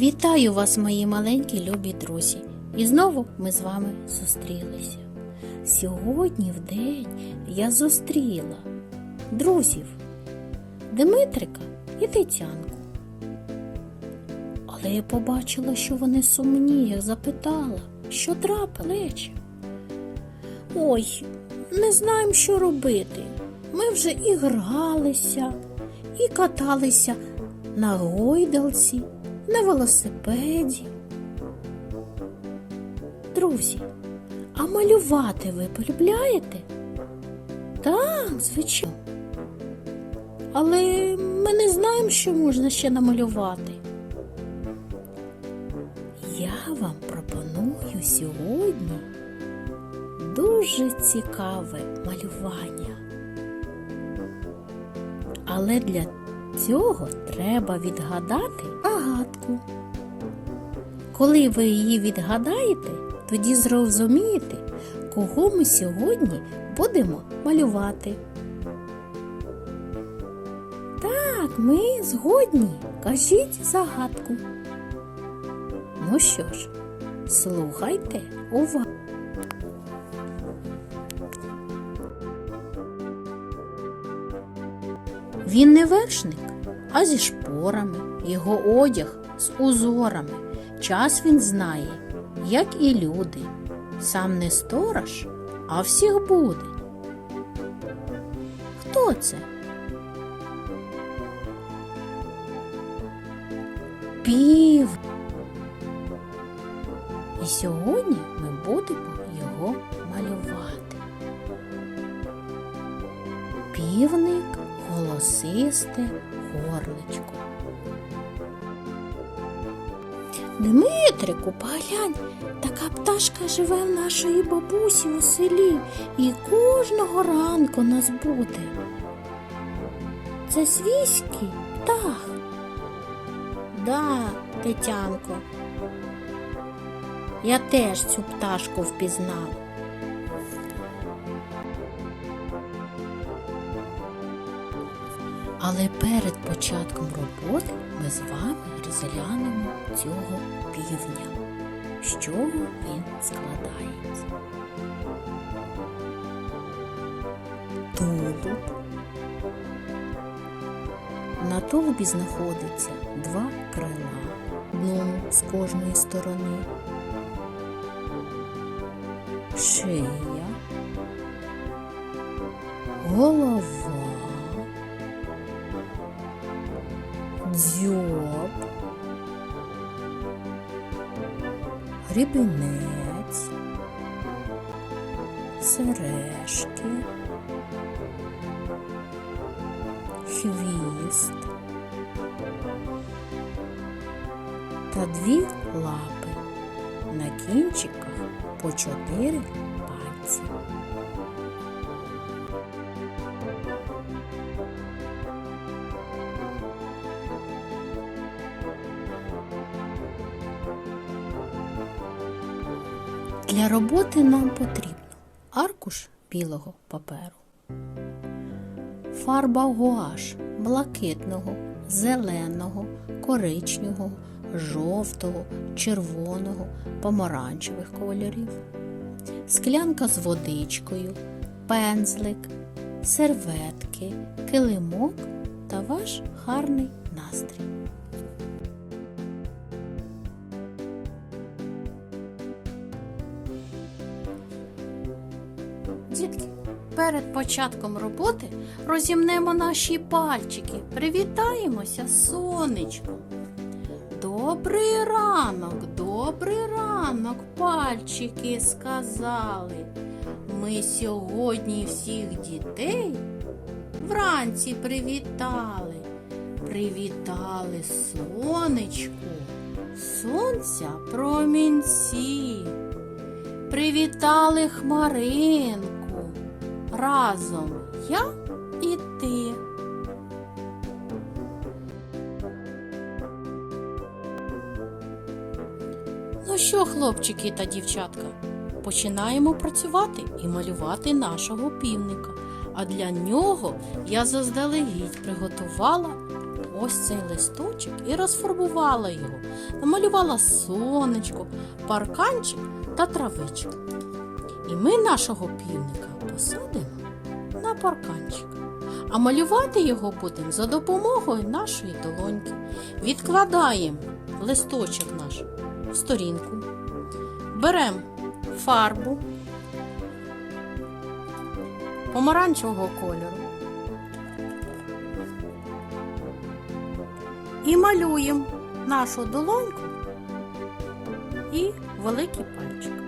Вітаю вас, мої маленькі любі друзі! І знову ми з вами зустрілися. Сьогодні в день я зустріла друзів Дмитрика і Тетянку. Але я побачила, що вони сумні, я запитала, що трапилось. Ой, не знаємо, що робити. Ми вже і гралися, і каталися на гойдалці, на велосипеді. Друзі, а малювати ви полюбляєте? Так, звичайно. Але ми не знаємо, що можна ще намалювати. Я вам пропоную сьогодні дуже цікаве малювання. Але для цього треба відгадати загадку. Коли ви її відгадаєте, тоді зрозумієте, кого ми сьогодні будемо малювати. Так, ми згодні. Кажіть загадку. Ну що ж, слухайте уважно. Він не вершник, а зі шпорами, його одяг з узорами. Час він знає, як і люди. Сам не сторож, а всіх буде. Хто це? Пів. І сьогодні ми будемо його малювати. Півник голосисте горличко. Дмитрику, поглянь, така пташка живе в нашої бабусі у селі і кожного ранку нас буде. Це свійський птах. Да, Тетянко. Я теж цю пташку впізнав. Але перед початком роботи ми з вами розглянемо цього півня, з чого він складається. Тулуб. На тулубі знаходиться два крила, одному з кожної сторони, шия, голова. Грібінець, сережки, хвіст та дві лапи на кінчиках по чотири пальці. Для роботи нам потрібно аркуш білого паперу, фарба гуаш блакитного, зеленого, коричневого, жовтого, червоного, помаранчевих кольорів, склянка з водичкою, пензлик, серветки, килимок та ваш гарний настрій. Дітки, перед початком роботи розімнемо наші пальчики, привітаємося з сонечком. Добрий ранок, добрий ранок, пальчики сказали. Ми сьогодні всіх дітей вранці привітали. Привітали сонечку, сонця промінці. Привітали хмаринку. Разом я і ти. Ну що, хлопчики та дівчатка, починаємо працювати і малювати нашого півника. А для нього я заздалегідь приготувала ось цей листочок і розфарбувала його, намалювала сонечко, парканчик та травичку. І ми нашого півника посадимо на парканчик. А малювати його будемо за допомогою нашої долоньки. Відкладаємо листочок наш в сторінку. Беремо фарбу помаранчевого кольору. І малюємо нашу долоньку і великий пальчик.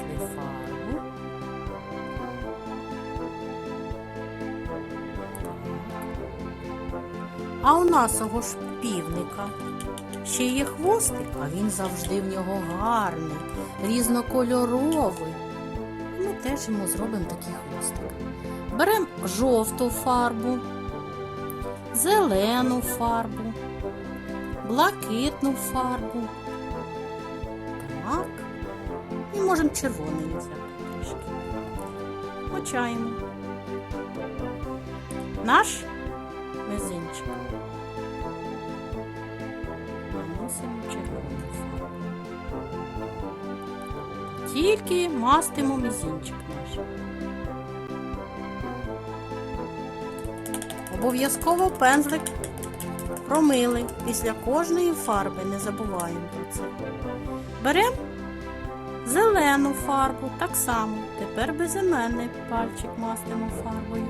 Нанесли фарбу. А у нашого ж півника ще є хвостик, а він завжди в нього гарний, різнокольоровий. Ми теж йому зробимо такий хвостик. Беремо жовту фарбу, зелену фарбу, блакитну фарбу. Можемо червоний взяти. Мочаємо. Наш мизинчик. Наносимо червону фарбу. Тільки мастимо мізинчик наш. Обов'язково пензлик промили після кожної фарби, не забуваємо про це. Беремо зелену фарбу так само. Тепер безіменний пальчик мастимо фарбою.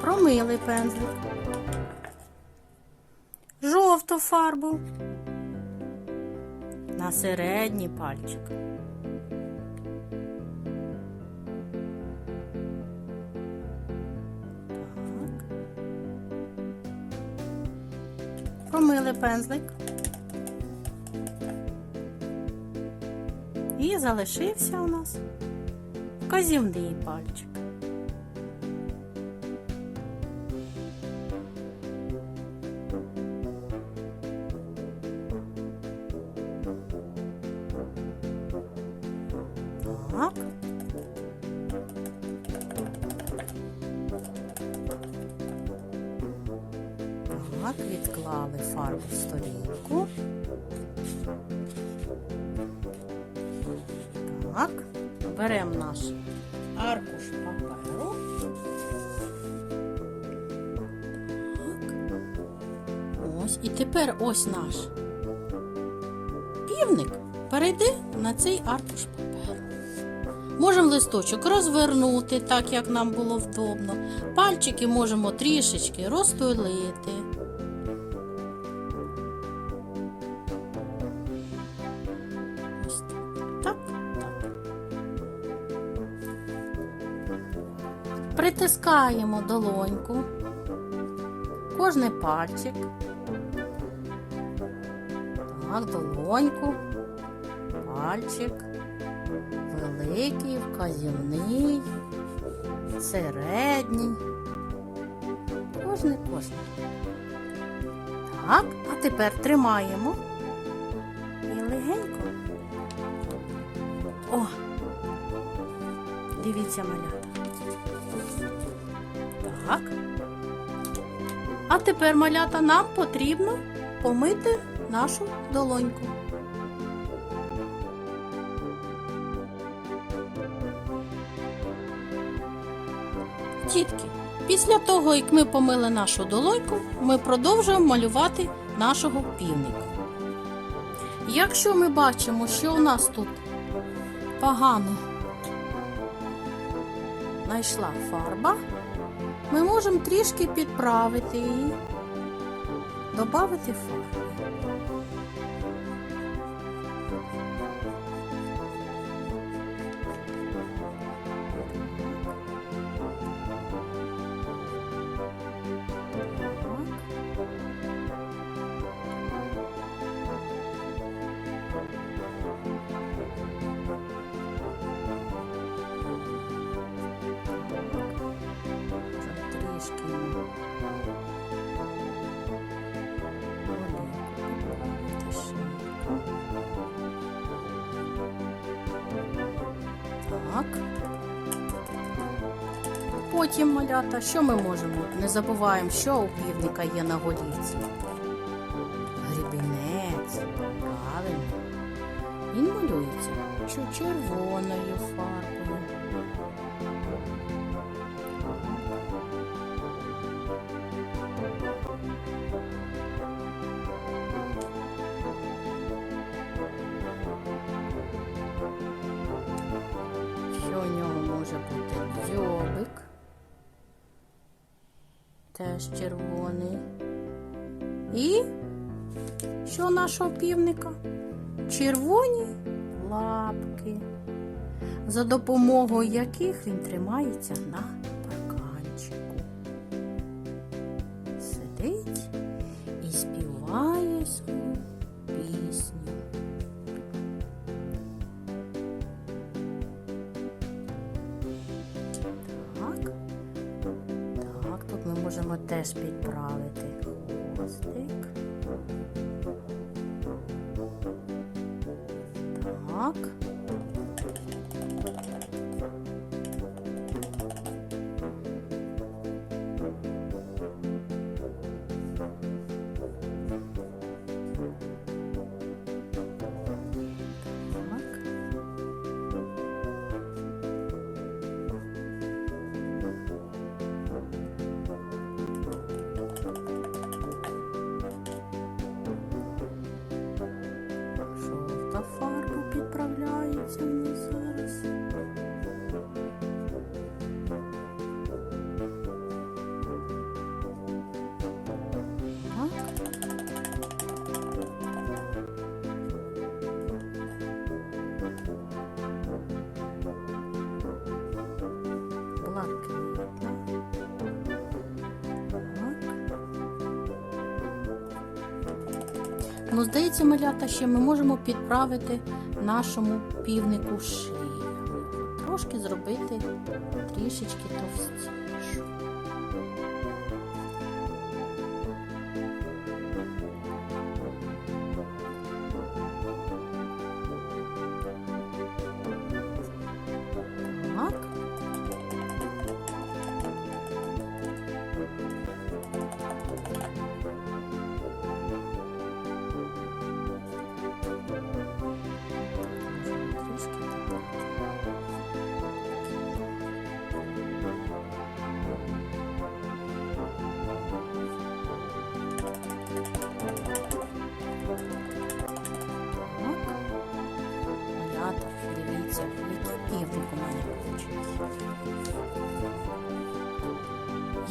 Промили пензлик. Жовту фарбу. На середній пальчик. Промили пензлик. І залишився у нас вказівний пальчик. Беремо наш аркуш паперу. Ось, і тепер ось наш півник перейде на цей аркуш паперу. Можемо листочок розвернути, так як нам було вдобно. Пальчики можемо трішечки розтулити. Притискаємо долоньку, кожний пальчик. Так, долоньку, пальчик великий, вказівний, середній. Кожний кожний. Так, а тепер тримаємо і легенько. О! Дивіться, малята. Так. А тепер, малята, нам потрібно помити нашу долоньку. Тітки, після того, як ми помили нашу долоньку, ми продовжуємо малювати нашого півника. Якщо ми бачимо, що у нас тут погано знайшла фарба, ми можемо трішки підправити її, додати фарби. Потім малята, що ми можемо? Не забуваємо, що у півника є на голівці. Грібінець. Правильно. Він малюється червоною фарбою. Теж червоний. І що нашого півника? Червоні лапки, за допомогою яких він тримається на можемо теж підправити Ну, здається, малята, ще ми можемо підправити нашому півнику шию. Трошки зробити трішечки товстішу.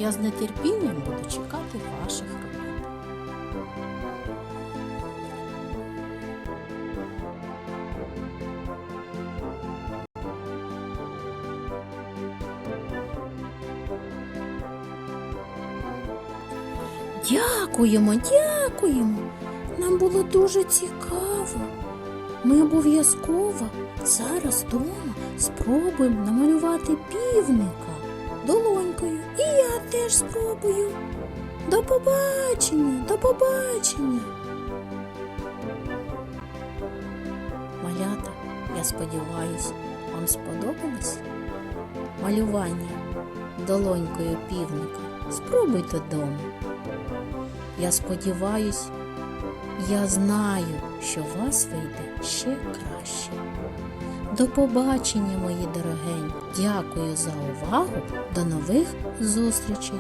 Я з нетерпінням буду чекати ваших робіт. Дякуємо, дякуємо. Нам було дуже цікаво. Ми обов'язково зараз вдома спробуємо намалювати півника долонькою. Теж спробую. До побачення, до побачення. Малята, я сподіваюся, вам сподобалось малювання долонькою півника. Спробуйте вдома. Я сподіваюсь, я знаю, що у вас вийде ще краще. До побачення, мої дорогенькі! Дякую за увагу. До нових зустрічей!